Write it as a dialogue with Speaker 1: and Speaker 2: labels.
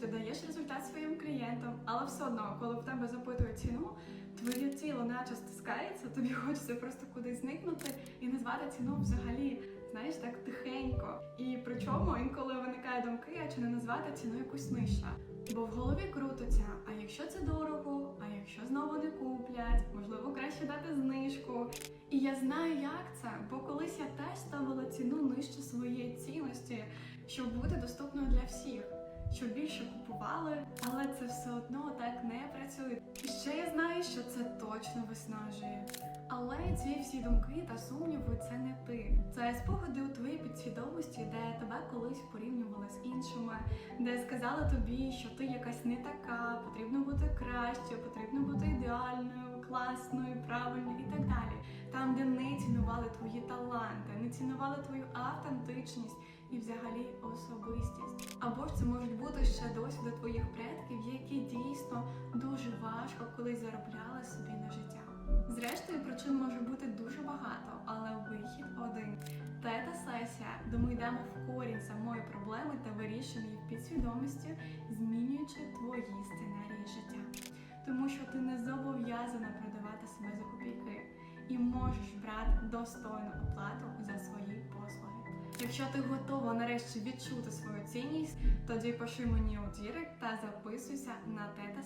Speaker 1: ти даєш результат своїм клієнтам, але все одно, коли в тебе запитують ціну, твоє тіло наче стискається, тобі хочеться просто кудись зникнути і назвати ціну взагалі, знаєш, так тихенько. І причому інколи виникає думки, а чи не назвати ціну якусь нижче. Бо в голові крутиться, а якщо це дорого, а якщо знову не куплять, можливо, краще дати знижку. І я знаю, як це, бо колись я теж ставила ціну нижче своєї цінності, щоб бути доступною для всіх, щоб більше купували, але це все одно так не працює. І ще я знаю, що це точно виснажує. Але ці всі думки та сумніви це не ти. Це спогади у твоїй підсвідомості, де тебе колись порівнювали з іншими, де сказали тобі, що ти якась не така, потрібно бути краще, потрібно бути ідеальною, класною, правильною і так далі. Там, де не цінували твої таланти, не цінували твою автентичність і взагалі особистість. Або ж це можуть бути ще досвіди твоїх предків, які дійсно дуже важко колись заробляли собі на життя. Зрештою, причин може бути дуже багато, але вихід один. Тета сесія, де ми йдемо в корінь самої проблеми та вирішуємо її в підсвідомості, змінюючи твої сценарії життя. Тому що ти не зобов'язана продавати себе за копійки і можеш брати достойну оплату за свої послуги. Якщо ти готова нарешті відчути свою цінність, тоді пиши мені у дірект та записуйся на тета